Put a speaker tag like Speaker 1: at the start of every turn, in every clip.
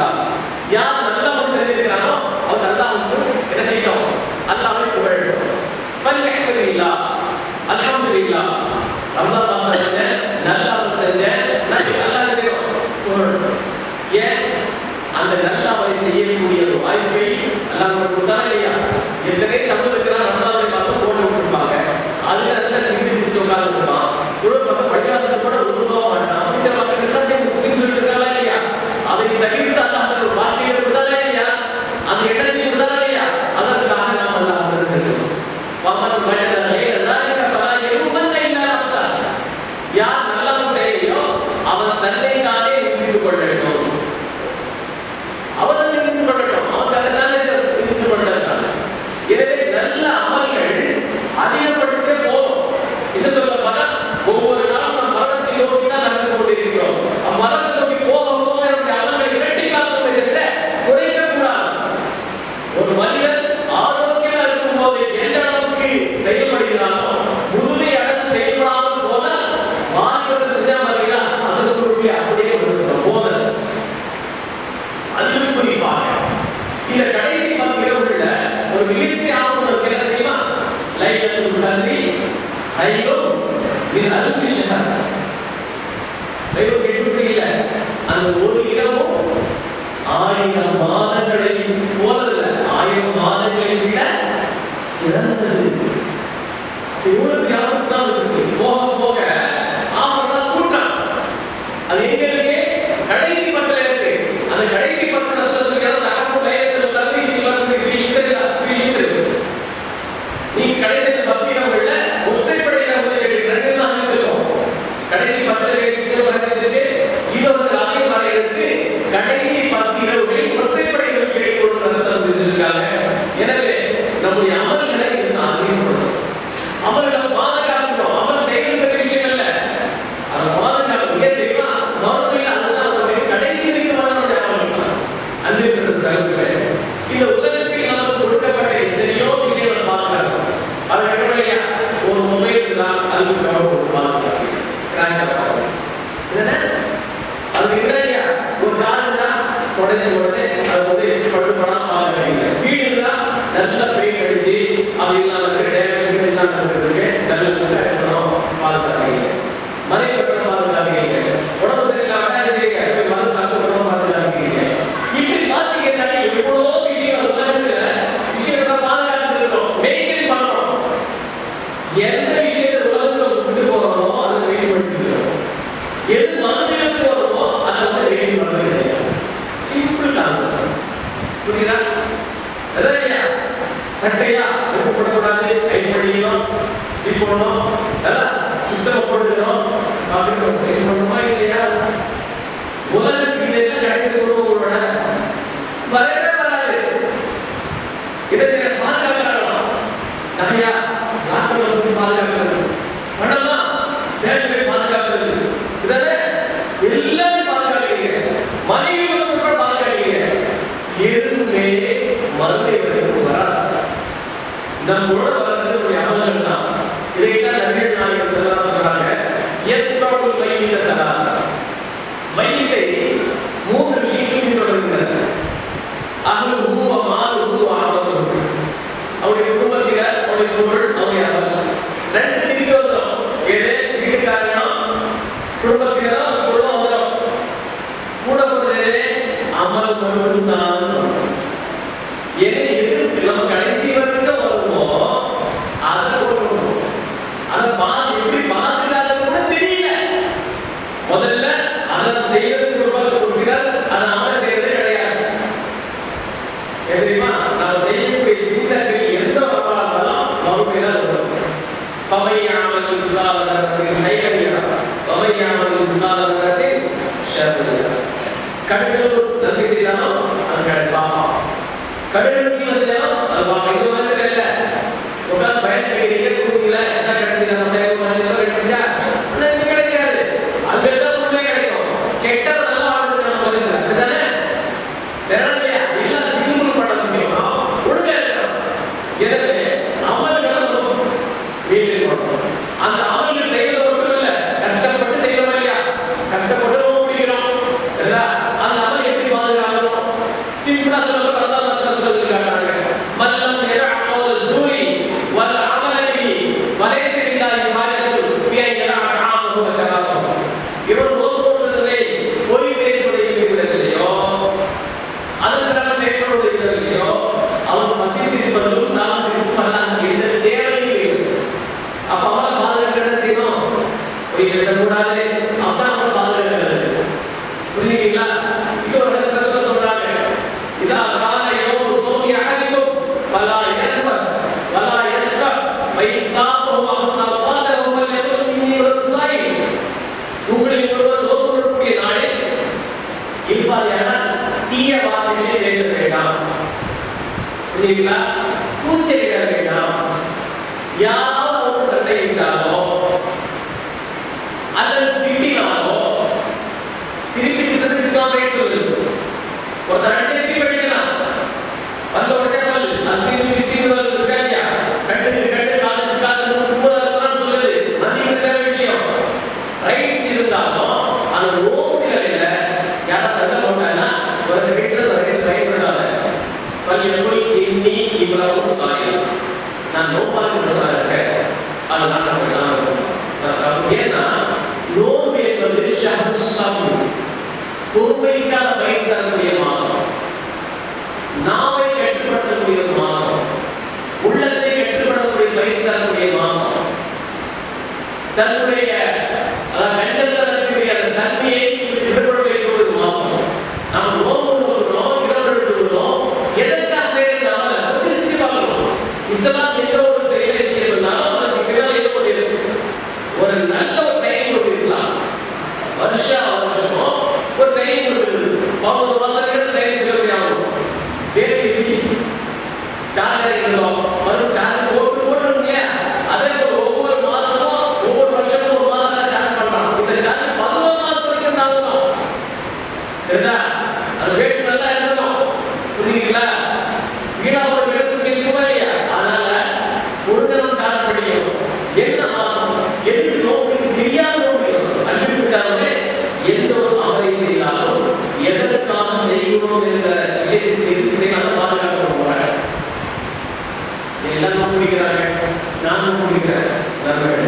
Speaker 1: செய்கிறார் யார் நல்ல மனுஷன் இருக்கிறாரோ அவர் அல்லாஹுக்கு என்ன செய்யும்? அல்லாஹை புகழட்டும் பல்யஹ்மது இல்லா. அல்ஹம்து இல்லா ரமதான் மாசம் செஞ்சேன் நான் நல்லா செய்யும். புகழட்டும் ஏன்? அந்த நல்ல அமலை செய்யக்கூடிய வாய்ப்பை அல்லாமல் இது விஷயம் தான். தெய்வ கெட்டு அந்த ஒரு இரவும் ஆயிரம் மாதங்களை போலல்ல ஆயிரம் மாதங்களை விட சிறந்தது. இவ்வளவு தியாகம் இருக்கு போக போக ஆபத்தான் கூட்டான் அது எங்க இருக்கு? கடைசி பத்தில இருக்கு. அந்த கடைசி பத்திர சொல்லுகிறது அகப்பு பயத்தில் தள்ளி இத்தனை நீங்க கடைசி பத்தி நம்ம எல்லாம் நடந்துருக்கு நல்ல கடைகளுக்கு நன்மை செய்தாலும் அது கிடைப்பான் கடைகளுக்கு தீமை செய்தாலும் அது வாங்க. இது மாதிரி இல்லை. பயன் கிடைக்கிறீங்க என்ன கிடைச்சது நம்ம Tan buraya செய்யணும் என்ற விஷயத்தை தெரிந்து செய்யாத பாதுகாக்க போகிறார்கள் எல்லாரும் குடிக்கிறார்கள் நானும் குடிக்கிறேன் நண்பர்கள்.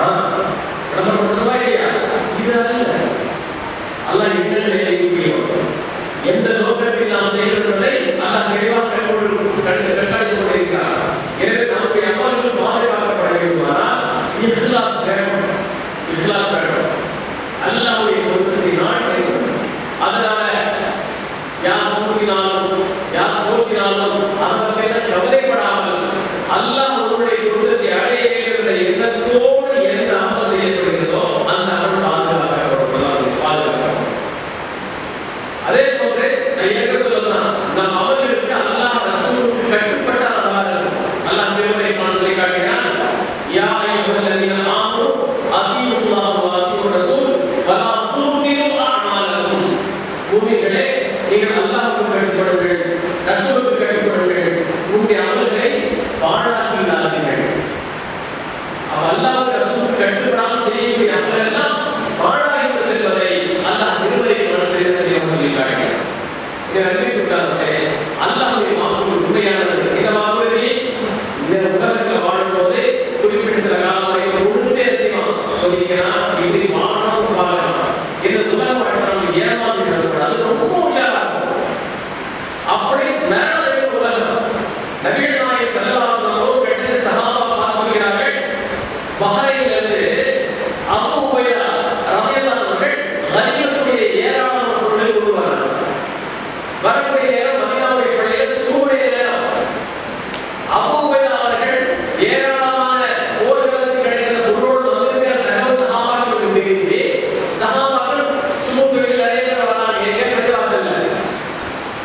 Speaker 1: 자.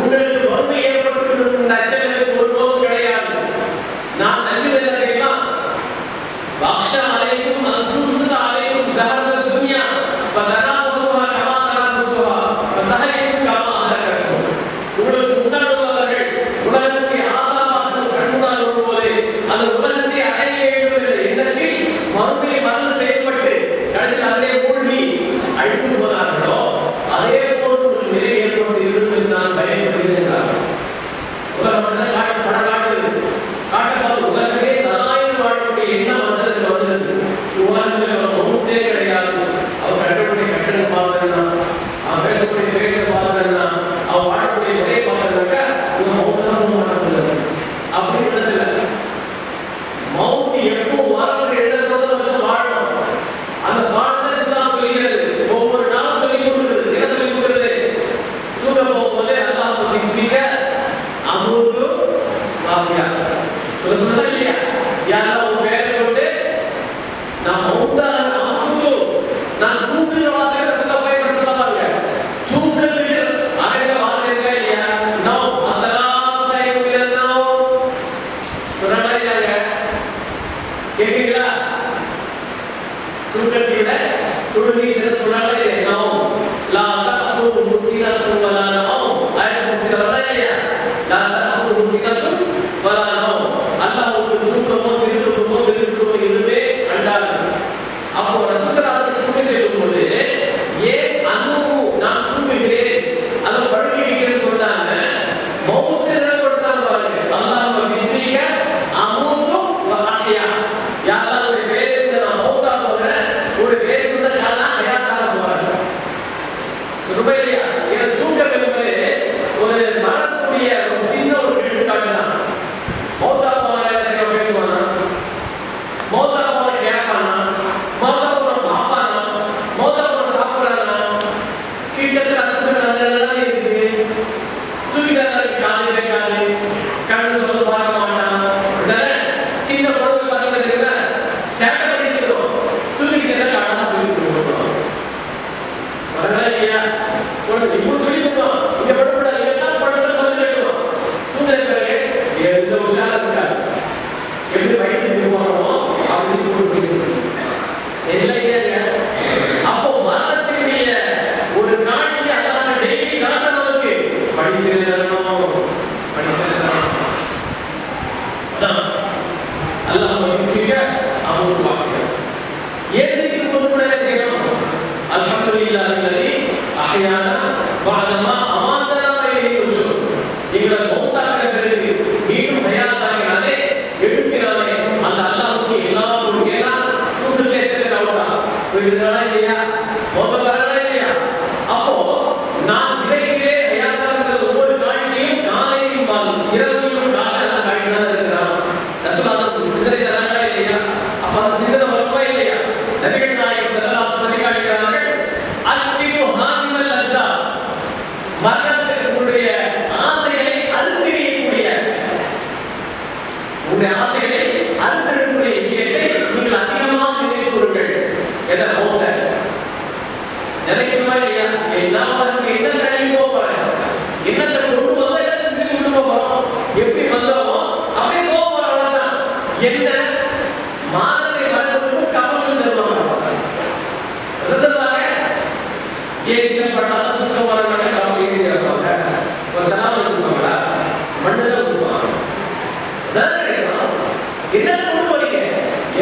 Speaker 1: உங்களுக்கு வறுமை ஏற்பட்டு கேட்குறீங்களா? தூக்கத்தை விட தொழுகை சிறப்பு read that विदाई लिया बहुत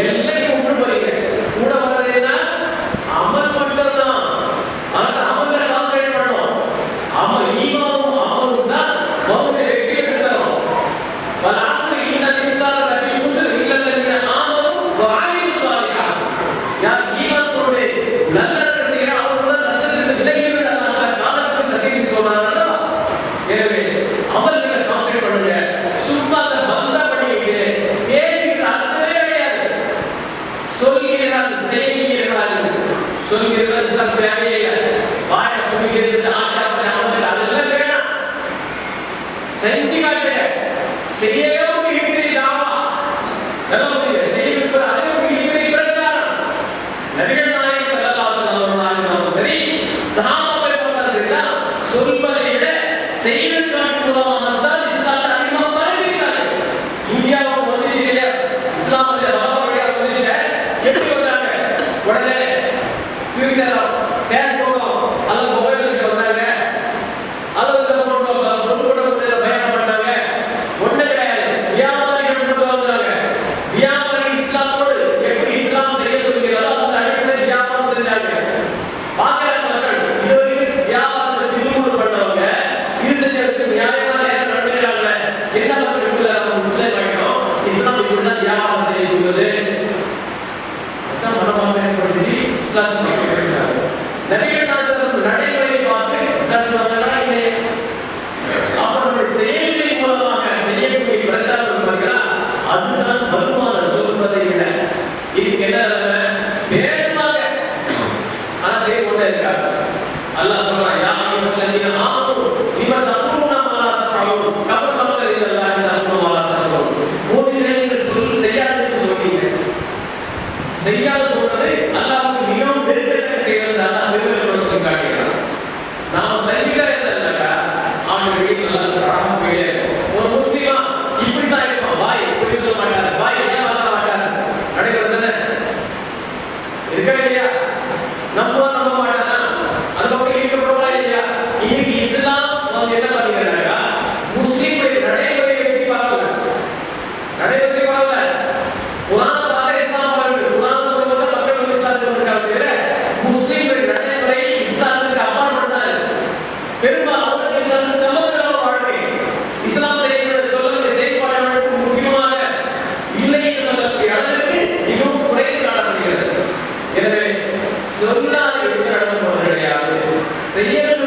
Speaker 1: ಎಲ್ಲ الذين آمنوا சொன்னால் இருக்கிற கிடையாது? செய்ய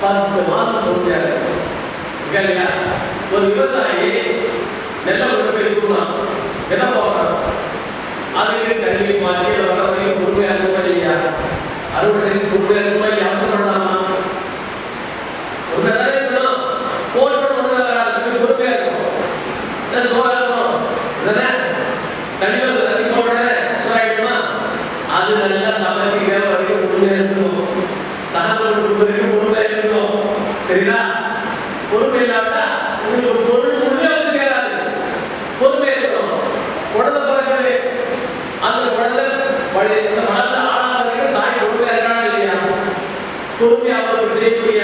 Speaker 1: பத்து மாதம் முடியாது இல்லையா ஒரு விவசாயி நெல்ல கொண்டு போய் தூக்கலாம் என்ன போகணும் அதுக்கு கல்வி மாற்றி வர வரைக்கும் பொறுமையாக இருக்குமா இல்லையா? அறுவடை செய்து பொறுமையாக இருக்குமா இல்லையா? சரிதா பொறுமை இல்லாட்டா உங்களுக்கு பொருள் பொருளே வந்து சேராது. பொறுமை இருக்கணும். குழந்தை பிறகுது அந்த குழந்தை வழி அந்த மனத்தை ஆளாக தாய் பொறுமையா இருக்கானா இல்லையா? பொறுமையா அவருக்கு செய்யக்கூடிய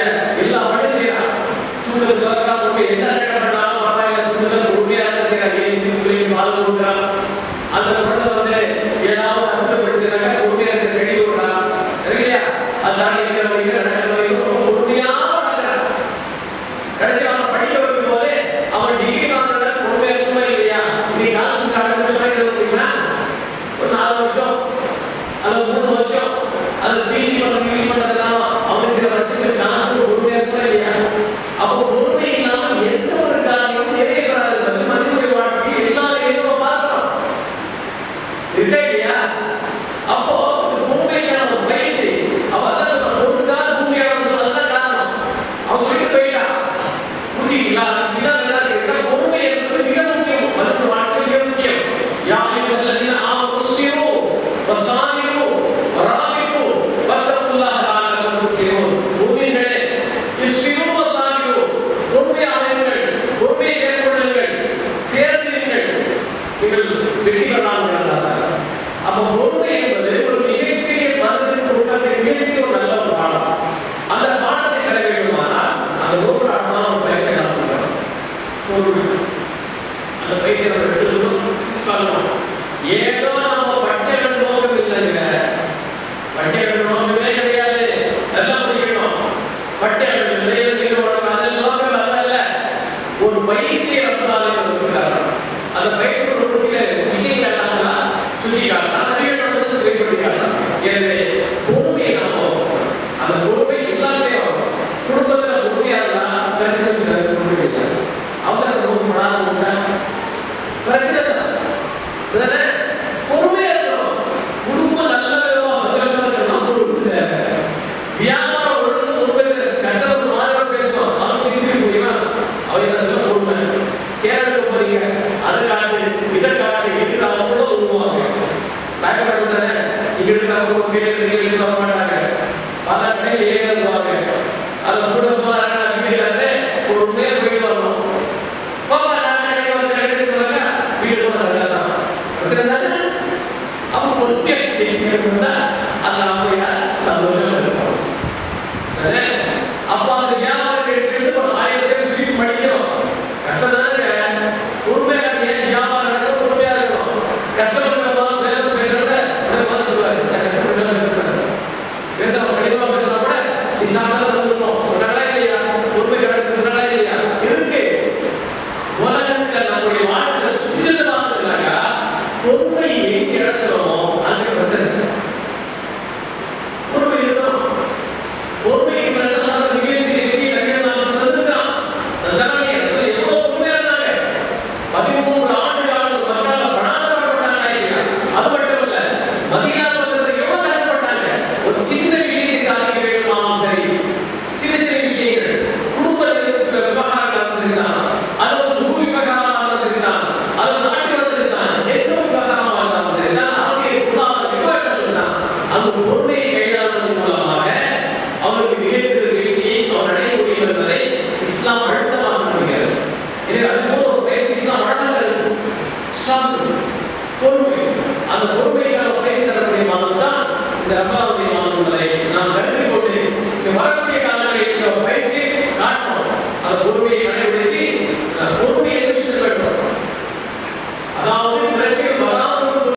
Speaker 1: get